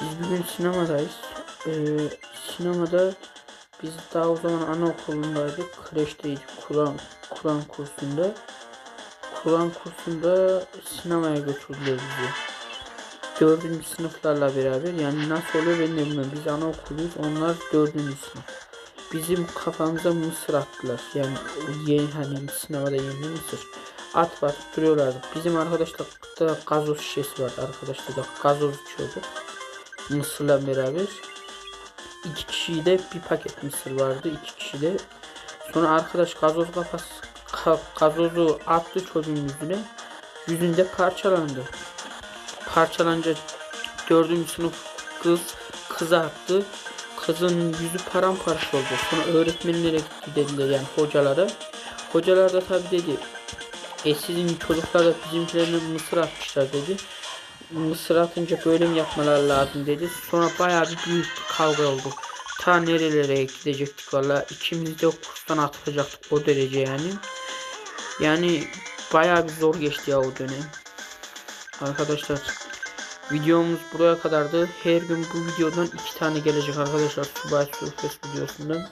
Biz bugün sinemadayız. Ee, sinemada biz daha o zaman anaokulundaydık. Kreşteydik. Kur'an Kur'an kursunda. Kur'an kursunda sinemaya götürdüler bizi. Dördüncü sınıflarla beraber yani nasıl oluyor ben de bilmiyorum. Biz anaokuluyuz onlar dördüncü sınıf. Bizim kafamıza mısır attılar. Yani yeni hani sinemada yeni mısır. At batıp duruyorlardı. Bizim arkadaşlar da gazoz şişesi vardı. Arkadaşlar da gazoz içiyorduk. Mısırla beraber. İki kişi de bir paket mısır vardı. iki kişi de. Sonra arkadaş gazoz kafası ka- gazozu attı çocuğun yüzüne. Yüzünde parçalandı. Parçalanınca dördüncü sınıf kız kıza attı. Kızın yüzü paramparça oldu. Sonra öğretmenlere gitti dediler yani hocalara. Hocalar da tabi dedi. E sizin çocuklar da bizimkilerine mısır atmışlar dedi. Mısır atınca böyle mi yapmalar lazım dedi. Sonra bayağı bir büyük bir kavga oldu. Ta nerelere gidecektik valla. ikimiz de kurstan atılacaktık o derece yani. Yani bayağı bir zor geçti ya o dönem. Arkadaşlar videomuz buraya kadardı. Her gün bu videodan iki tane gelecek arkadaşlar. Subay Surface videosundan.